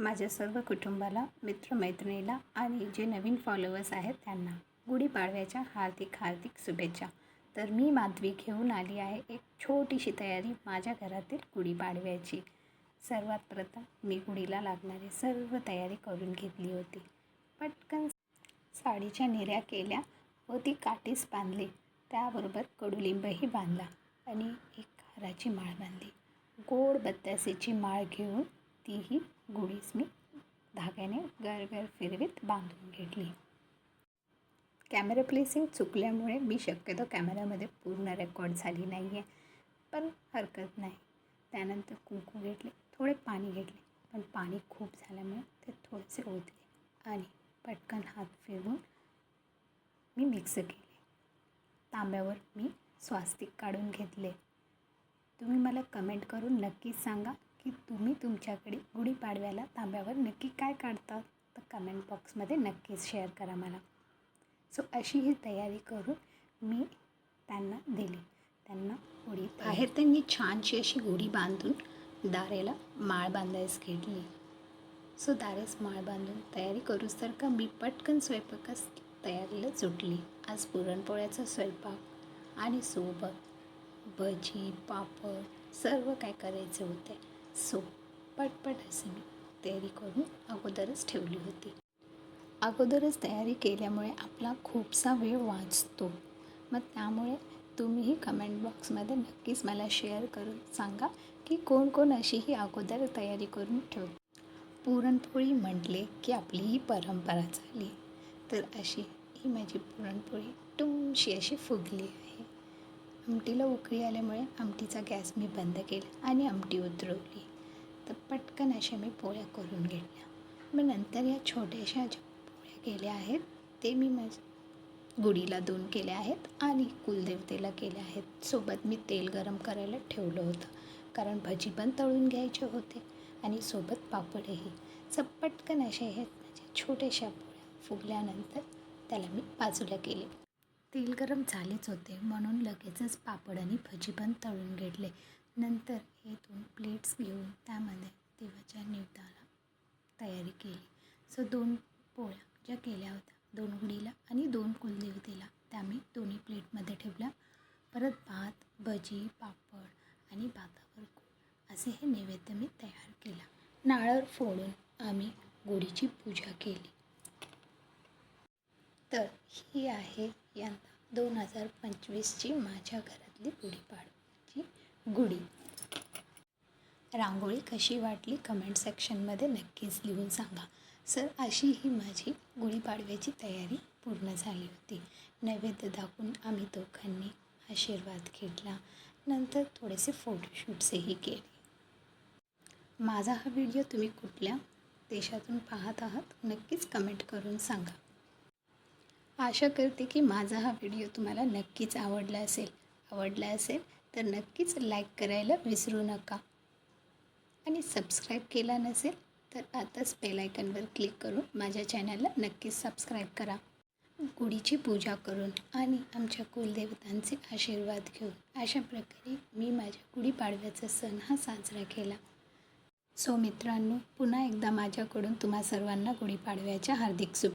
माझ्या सर्व कुटुंबाला मित्रमैत्रिणीला आणि जे नवीन फॉलोअर्स आहेत त्यांना गुढीपाडव्याच्या हार्दिक हार्दिक शुभेच्छा. तर मी माधवी घेऊन आली आहे एक छोटीशी तयारी माझ्या घरातील गुढीपाडव्याची सर्वात प्रथम मी गुढीला लागणारी सर्व तयारी करून घेतली होती. पटकन साडीच्या निऱ्या केल्या व ती काठीस बांधली. त्याबरोबर कडुलिंबही बांधला आणि एक हाराची माळ बांधली. गोड बत्तासेची माळ घेऊन तीही गुढीस मी धाग्याने गरगर फिरवीत बांधून घेतली. कॅमेरा प्लेसिंग चुकल्यामुळे मी शक्यतो कॅमेऱ्यामध्ये पूर्ण रेकॉर्ड झाली नाही आहे पण हरकत नाही. त्यानंतर कुंकू घेतले थोडे पाणी घेतले पण पाणी खूप झाल्यामुळे ते थोडेसे ओतले आणि पटकन हात फिरवून मी मिक्स केले. तांब्यावर मी स्वास्तिक काढून घेतले. तुम्ही मला कमेंट करून नक्कीच सांगा. की तुम्ही तुमच्याकडे गुढीपाडव्याला तांब्यावर नक्की काय काढता? तर कमेंट बॉक्समध्ये नक्कीच शेअर करा मला. सो अशी ही तयारी करून मी त्यांना दिली. त्यांना गुढी बाहेर त्यांनी छानशी अशी गुढी बांधून दारेला माळ बांधायस घेतली. सो दारेस माळ बांधून तयारी करूच तर का मी पटकन स्वयंपाकास तयारीला सुटली. आज पुरणपोळ्याचा स्वयंपाक आणि सोबत भजी पापड सर्व काय करायचे होते. सो पटपट असे मी. तयारी करून अगोदरच ठेवली होती. अगोदरच तयारी केल्यामुळे आपला खूपसा वेळ वाचतो. मग त्यामुळे तुम्हीही कमेंट बॉक्समध्ये नक्कीच मला शेअर करून सांगा की कोण कोण अशी ही अगोदर तयारी करून ठेव पुरणपोळी म्हटले की आपली ही परंपरा झाली. तर अशी ही माझी पुरणपोळी टुमशी अशी फुगली आहे. आमटीला उकळी आल्यामुळे आमटीचा गॅस मी बंद केला आणि आमटी उतरवली. तर पटकन अशा मी पोळ्या करून घेतल्या. मग नंतर या छोट्याशा ज्या पोळ्या केल्या आहेत ते मी माझ्या गुढीला दोन केल्या आहेत आणि कुलदेवतेला केल्या आहेत. सोबत मी तेल गरम करायला ठेवलं होतं कारण भजी पण तळून घ्यायचे होते आणि सोबत पापडही. चपटकन असे आहेत माझ्या छोट्याशा पोळ्या फुगल्यानंतर त्याला मी बाजूला केले. तेल गरम झालेच होते म्हणून लगेचच पापड आणि भजी पण तळून घेतले. नंतर हे दोन प्लेट्स घेऊन त्यामध्ये देवाच्या निवदाला तयारी केली. सो दोन पोळ्या ज्या केल्या होत्या दोन गुढीला आणि दोन कुलदेवतेला त्या मी दोन्ही प्लेटमध्ये ठेवल्या. परत भात भजी पापड आणि भातावर गुळ असे हे नैवेद्य मी तयार केला. नारळ फोडून आम्ही गुढीची पूजा केली. तर ही आहे यंदा दोन हजार पंचवीसची माझ्या घरातली गुढीपाडवा. गुढी. रांगोळी कशी वाटली कमेंट सेक्शनमध्ये नक्कीच लिहून सांगा. सर अशी ही माझी गुढीपाडव्याची तयारी पूर्ण झाली होती. नैवेद्य दाखवून आम्ही दोघांनी आशीर्वाद घेतला. नंतर थोडेसे फोटोशूट्सही केले. माझा हा व्हिडिओ तुम्ही कुठल्या देशातून पाहत आहात? नक्कीच कमेंट करून सांगा. आशा करते की माझा हा व्हिडिओ तुम्हाला नक्कीच आवडला असेल. आवडला असेल तर नक्कीच लाईक करायला विसरू नका. आणि सबस्क्राईब केला नसेल तर आताच बेलायकनवर क्लिक करून माझ्या चॅनलला नक्कीच सबस्क्राईब करा. गुढीची पूजा करून आणि आमच्या कुलदेवतांचे आशीर्वाद घेऊन अशा प्रकारे मी माझ्या गुढीपाडव्याचा सण हा साजरा केला. सो मित्रांनो पुन्हा एकदा माझ्याकडून तुम्हा सर्वांना गुढीपाडव्याच्या हार्दिक शुभ